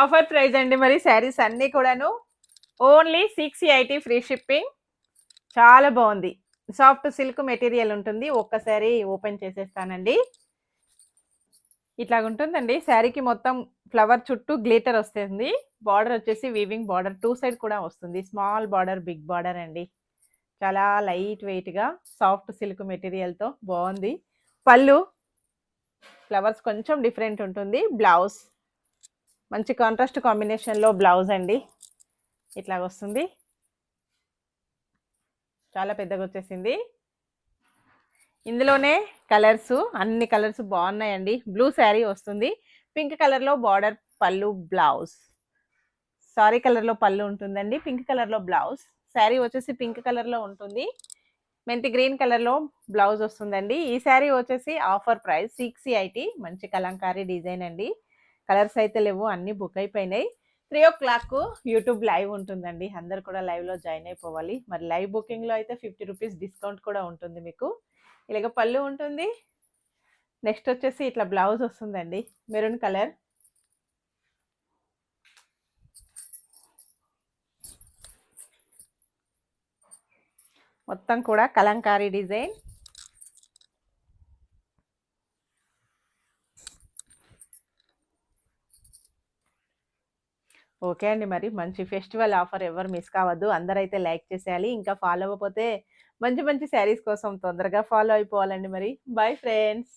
Offer price అండి మరి శారీస్ అన్నీ కూడాను. Only six eighty free shipping. చాలా బాగుంది. సాఫ్ట్ సిల్క్ మెటీరియల్ ఉంటుంది. ఒక్కసారి ఓపెన్ చేసేస్తానండి. ఇట్లా ఉంటుందండి. శారీకి మొత్తం ఫ్లవర్ చుట్టూ గ్లిటర్ వస్తుంది. బార్డర్ వచ్చేసి వీవింగ్ బార్డర్. టూ సైడ్ కూడా వస్తుంది. స్మాల్ బార్డర్ బిగ్ బార్డర్ అండి. చాలా లైట్ వెయిట్గా సాఫ్ట్ సిల్క్ మెటీరియల్తో బాగుంది. పళ్ళు ఫ్లవర్స్ కొంచెం డిఫరెంట్ ఉంటుంది. బ్లౌజ్ మంచి కాంట్రాస్ట్ కాంబినేషన్లో బ్లౌజ్ అండి. ఇట్లాగొస్తుంది. చాలా పెద్దగా వచ్చేసింది ఇందులోనే కలర్స్ అన్ని కలర్స్ బాగున్నాయండి. బ్లూ శారీ వస్తుంది. పింక్ కలర్లో బార్డర్ పళ్ళు బ్లౌజ్ సారీ కలర్లో పళ్ళు ఉంటుందండి. పింక్ కలర్లో బ్లౌజ్ శారీ వచ్చేసి పింక్ కలర్లో ఉంటుంది. మెంతి గ్రీన్ కలర్లో బ్లౌజ్ వస్తుందండి. ఈ శారీ వచ్చేసి ఆఫర్ ప్రైస్ సిక్స్ ఐటీ మంచి కలంకారీ డిజైన్ అండి. కలర్స్ అయితే లేవు అన్నీ బుక్ అయిపోయినాయి. Three o'clock YouTube live ఉంటుందండి. అందరు కూడా లైవ్లో జాయిన్ అయిపోవాలి. మరి లైవ్ బుకింగ్లో అయితే ఫిఫ్టీ రూపీస్ డిస్కౌంట్ కూడా ఉంటుంది మీకు. ఇలాగ పళ్ళు ఉంటుంది. నెక్స్ట్ వచ్చేసి ఇట్లా బ్లౌజ్ వస్తుందండి. Maroon colour. మొత్తం కూడా కలంకారీ డిజైన్. ఓకే అండి. మరి మంచి ఫెస్టివల్ ఆఫర్ ఎవరు మిస్ కావద్దు. అందరైతే లైక్ చేసేయాలి. ఇంకా ఫాలో అవ్వకపోతే మంచి మంచి శారీస్ కోసం తొందరగా ఫాలో అయిపోవాలండి మరి. Bye friends.